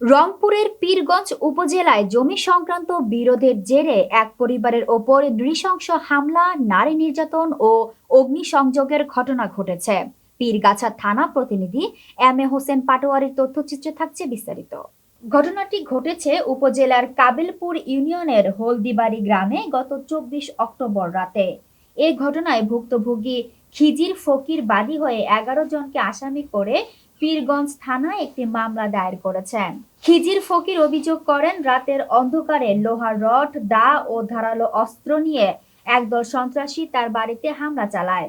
রংপুরের পীরগঞ্জ উপজেলায় জমি সংক্রান্ত বিরোধের জেরে এক পরিবারের ওপর নৃশংস হামলা, নারী নির্যাতন ও অগ্নিসংযোগের ঘটনা ঘটেছে। পীরগাছা থানা প্রতিনিধি এম এ হোসেন পাটোয়ারির তথ্যচিত্রে থাকছে বিস্তারিত। ঘটনাটি ঘটেছে উপজেলার কাবিলপুর ইউনিয়নের হলদিবাড়ি গ্রামে গত চব্বিশ অক্টোবর রাতে। এ ঘটনায় ভুক্তভোগী খিজির ফকির বাদী হয়ে এগারো জনকে আসামি করে পীরগঞ্জ থানায় একটি মামলা দায়ের করেছেন। খিজির ফকির অভিযোগ করেন, রাতের অন্ধকারে লোহার রড, দা ও ধারালো অস্ত্র নিয়ে একদল সন্ত্রাসী তার বাড়িতে হামলা চালায়।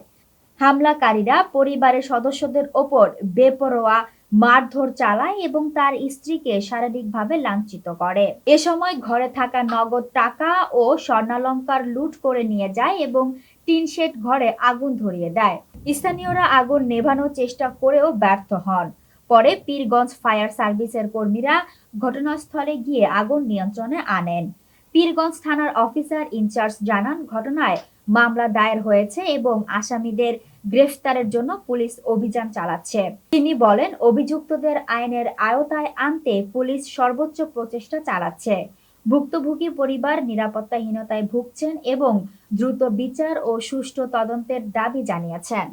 হামলাকারীরা পরিবারের সদস্যদের ওপর বেপরোয়া, মারধর চালায় এবং তার স্ত্রীকে শারীরিকভাবে লাঞ্ছিত করে। এ সময় ঘরে থাকা নগদ টাকা ও স্বর্ণালঙ্কার লুট করে নিয়ে যায় এবং টিন শেড ঘরে আগুন ধরিয়ে দেয়। স্থানীয়রা আগুন নেভানোর চেষ্টা করেও ব্যর্থ হন। পরে পীরগঞ্জ ফায়ার সার্ভিসের কর্মীরা ঘটনাস্থলে গিয়ে আগুন নিয়ন্ত্রণে আনেন। পীরগঞ্জ থানার অফিসার ইনচার্জ জানান, ঘটনায় মামলা দায়ের হয়েছে এবং আসামিদের গ্রেফতারের জন্য পুলিশ অভিযান চালাচ্ছে। তিনি বলেন, অভিযুক্তদের আইনের আওতায় আনতে পুলিশ সর্বোচ্চ প্রচেষ্টা চালাচ্ছে। ভুক্তভোগী পরিবার নিরাপত্তাহীনতায় ভুগছেন এবং দ্রুত বিচার ও সুষ্ঠু তদন্তের দাবি জানিয়েছেন।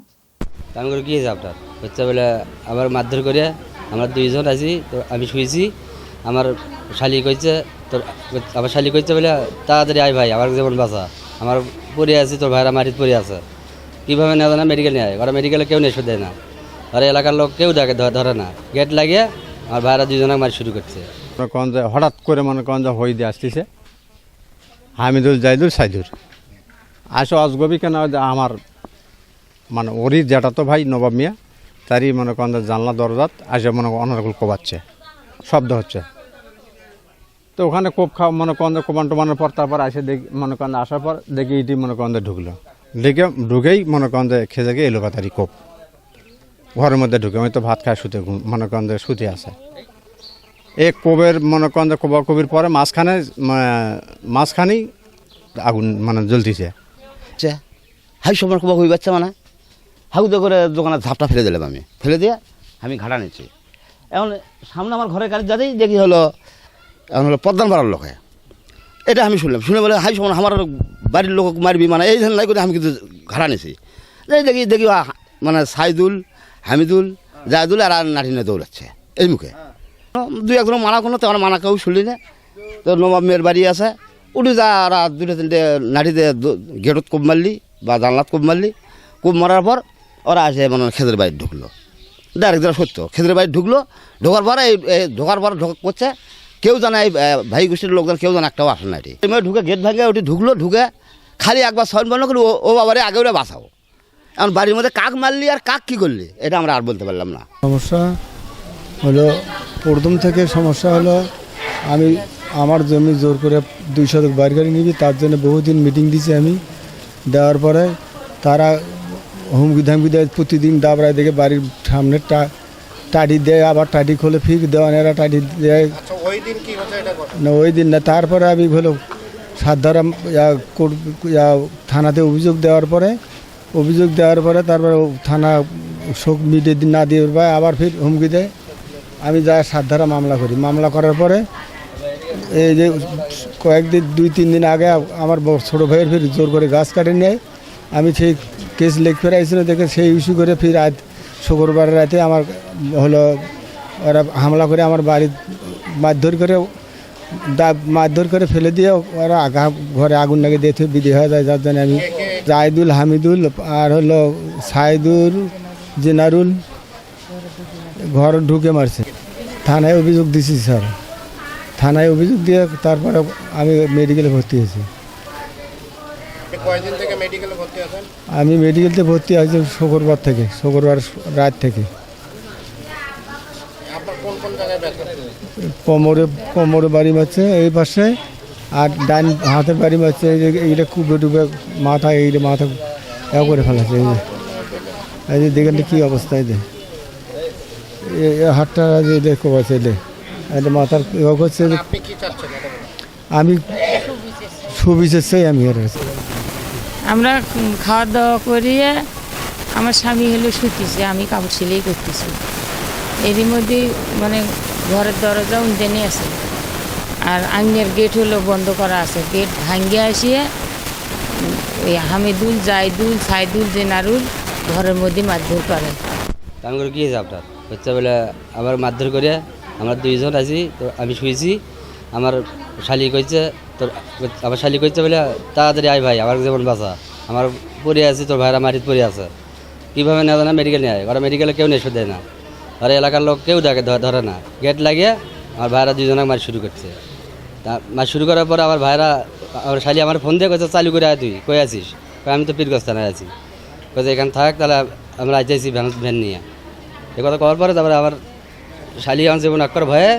তা আমি করে কি আপনার? হচ্ছে বলে আমার মারধর করে আমরা দুইজন আছি, তো আমি শুয়েছি, আমার শালি কইছে, তোর আমার শালি কইছে বলে, তাড়াতাড়ি আয় ভাই, আমার যেমন বাঁচা। আমার পড়ে আছে, তোর ভাইরা মাটিত পড়ে আছে। কীভাবে নেওয়া যায় না মেডিকেল নেয় ওরা মেডিকেলে কেউ নেই দেয় না। আর এলাকার লোক কেউ দেখে ধরে না। গেট লাগিয়ে আমার ভাইরা দুজনে মারি শুরু করছে। করেন যে হঠাৎ করে মনে করেন যে হই দিয়ে আসতেছে। হামিদুল জাইদুল সাইদুর। আসো অজগবি কেন? আমার মানে ওরই যেটা তো ভাই, নবাব মিয়া। তারই মনে করেন যে জানলা, দরজাত আসে মনে করেন অনারগুলো কোবাচ্ছে শব্দ হচ্ছে। তো ওখানে কোপ খাওয়া, মনে করেন যে কোবান টোবানোর পর তারপর আসে দেখি, মনে করেন আসার পর দেখি ইটি মনে করেন যে ঢুকলো। ঢুকে ঢুকেই মনে করেন যে খেজে গিয়ে এলো তারই কোপ। ঘরের মধ্যে ঢুকে আমি তো ভাত খায় শুতে মনে করেন যে শুতে আসে। এক কোবের মনে করেন যে কোবা কবির পরে মাঝখানে মাঝখানেই আগুন মানে জ্বলতিছে। হাই সময় কবা হই বাচ্চা মানে? হাউদে করে দোকানে ঝাপটা ফেলে দিলাম আমি। ফেলে দিয়ে আমি ঘাটা নিচ্ছি। এখন সামনে আমার ঘরের গাড়ি যাতেই দেখি হলো, এখন হলো পদ্মান পাড়ার লোকে এটা আমি শুনলাম। শুনে বলে, হাই সময় আমার বাড়ির লোক মারবি মানে এই লাই করে আমি কিন্তু ঘাড়া নিছি। দেখি দেখি মানে সাইদুল, হামিদুল জায়দুল আর নাটিনে দৌড়াচ্ছে, এই মুখে। দুই একজন মানা কোনো তেমন মানা কেউ শুনলি না। তো নবাব মেয়ের বাড়ি আছে। উঠে যা, আর দুটো তিনটে নাটিতে গেটত কোপ মারলি বা জানলাত কোপ মারলি। কোপ মারার পর ওরা আসে মানে খেদের বাড়ি ঢুকলো। ডাইরেক্ট সত্য, খেদের বাড়ি ঢুকলো, ঢোকার পরে এই ঢোকার পর ঢোক করছে কেউ জানে এই ভাই গোষ্ঠীর লোকজন কেউ জানে, একটাও আসে না এটি ঢুকে, গেট ভাঙে ওটি ঢুকলো, ঢুকে খালি একবার সয়ন বন্ধ করে ও- বাবারে আগে ওরা বাঁচাও। এখন বাড়ির মধ্যে কাক মারলি আর কাক কী করলি? এটা আমরা আর বলতে পারলাম না। সমস্যা হলো, প্রথম থেকে সমস্যা হলো, আমি আমার জমি জোর করে দুই শতক বাইর করে নিবি, তার জন্য বহুদিন মিটিং দিছি আমি। দেওয়ার পরে তারা হুমকি ধামকি দেয়, প্রতিদিন দাবড়ায় দেখে বাড়ির সামনে টা টাটি দেয় আবার টাটি খোলে ফিক দেওয়ানেরা টাডি দেয়। না ওই দিন না তারপরে আমি হলো সাধারণ থানাতে অভিযোগ দেওয়ার পরে অভিযোগ দেওয়ার পরে তারপরে থানা শোক মিটে দিন না দিয়ে পায় আবার ফির হুমকি দেয়। আমি যা সাতধারা মামলা করি। মামলা করার পরে এই যে কয়েকদিন দুই তিন দিন আগে আমার ছোটো ভাইয়ের ফির জোর করে গাছ কাটে নেয়। আমি সেই কেস লেখ ফেরাইছিল দেখে সেই ইস্যু করে ফির আজ শুক্রবার রাতে আমার হলো ওরা হামলা করে আমার বাড়ি মারধর করে দা মারধর করে ফেলে দিয়ে ওরা আগা ঘরে আগুন লাগিয়ে দিয়ে বিধি হয়ে যায়। যার জন্য আমি জাহিদুল হামিদুল আর হলো সাইদুল জেনারুল ঘর ঢুকে মারছে। থানায় অভিযোগ দিছি, স্যার। থানায় অভিযোগ দিয়ে তারপরে আমি মেডিকেলে ভর্তি হয়েছি। কয়দিন থেকে মেডিকেলে ভর্তি আছেন আমি মেডিকেলতে ভর্তি হয়েছি শুক্রবার থেকে শুক্রবার রাত থেকে কোমরে কোমরে বাড়ি মারছে এই পাশে আর ডান হাতের বাড়ি মারছে এইটা কুবে ডুবে মাথা এই যে মাথা এ করে ফেলাছে এই যে এই যে দেখেন কী অবস্থা এই যে হাতটা যে দেখো আছে এলে যে মাথার ইয়ে করছে এটা। আমি সুবিচের চাই আমি আর। আমরা খাওয়া দাওয়া করিয়ে আমার স্বামী হলো শুতেছে আমি কাপড় সেলাই করতেছি। এরই মধ্যে মানে ঘরের দরজা উন্দেনি আছে। আর আইনের গেট হলো বন্ধ করা আছে। গেট ভাঙ্গিয়ে আসিয়ে ওই হামিদুল, জাইদুল, সাইদুল, জেনারুল ঘরের মধ্যে মারধর করে। তা কি আপনার হচ্ছে বলে আমার মারধর করে আমরা দুইজন আছি, তো আমি শুয়েছি আমার শালি কইছে, তোর, আবার শালি কইছে বলে, তাড়াতাড়ি আয় ভাই, আমার যেমন বাঁচা। আমার পড়ে আছে, তোর ভাইরা মাটিতে পড়ে আছে। কীভাবে নেওয়া না মেডিকেল নেয় ওরা মেডিকেলে কেউ নেশো দেয় না। আর এলাকার লোক কেউ দেখে ধরে না। গেট লাগিয়ে আমার ভাইরা দুজনে মার শুরু করছে। তা, মার শুরু করার পরে আমার ভাইরা আমার শালি আমার ফোন দিয়ে কইছে, চালু করে আয় তুই, কই আছিস? আমি তো পীরগস্তানায় আছি। কইছে, এখানে থাক, তাহলে আমরা আইতেছি ভ্যান ভ্যান নিয়ে। এ কথা করার পরে তারপরে আমার শালি আমার জীবন আক্কর ভয়ে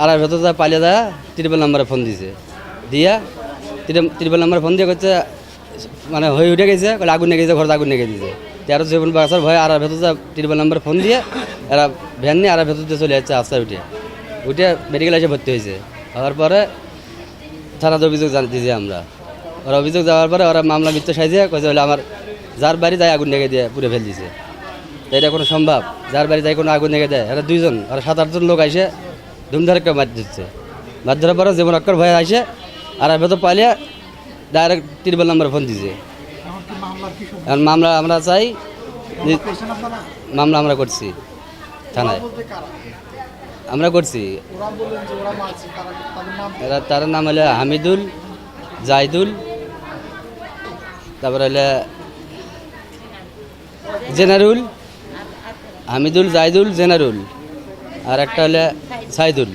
আর ভেতর যা পালিয়ে দেয়া ত্রিপল নাম্বারে ফোন দিছে। দিয়া ত্রিপল নাম্বারে ফোন দিয়ে করছে মানে হয়ে উঠে গেছে আগুন নিয়ে গেছে, ঘরে আগুন নিয়ে দিয়েছে তেরো জীবন বাচ্চার ভয়ে আর ভেতর যা ত্রিপল নম্বরে ফোন দিয়ে এরা ভ্যান নিয়ে আর ভেতর দিয়ে চলে যাচ্ছে আস্তে উঠে। উঠে মেডিকেল এসে ভর্তি হয়েছে। হওয়ার পরে থানাতে অভিযোগ দিয়েছি আমরা। ওরা অভিযোগ যাওয়ার পরে ওরা মামলা মিথ্যা সাইজে কয়েছে বলে আমার, যার বাড়ি যায় আগুন লেগে দিয়ে পুড়ে ফেল দিছে। এটা কোনো সম্ভব। যার বাড়ি যায় কোনো আগুন লেগে দেয়। এরা দুইজন আর সাত আটজন লোক আইসে ধুমধারকে মার দিচ্ছে। মার ধরার পরে যেমন অক্ষর ভয়ে আইসে আর আর ভেতর পালিয়ে ডাইরেক্ট তিরবল নম্বর ফোন দিছে। এখন মামলা আমরা চাই মামলা আমরা করছি থানায়। আমরা করছি। এরা তার নাম হলে হামিদুল, জাইদুল, তারপরে হলে জেনারুল, হামিদুল, জাইদুল, জেনারুল, আর একটা হলে সাইদুল।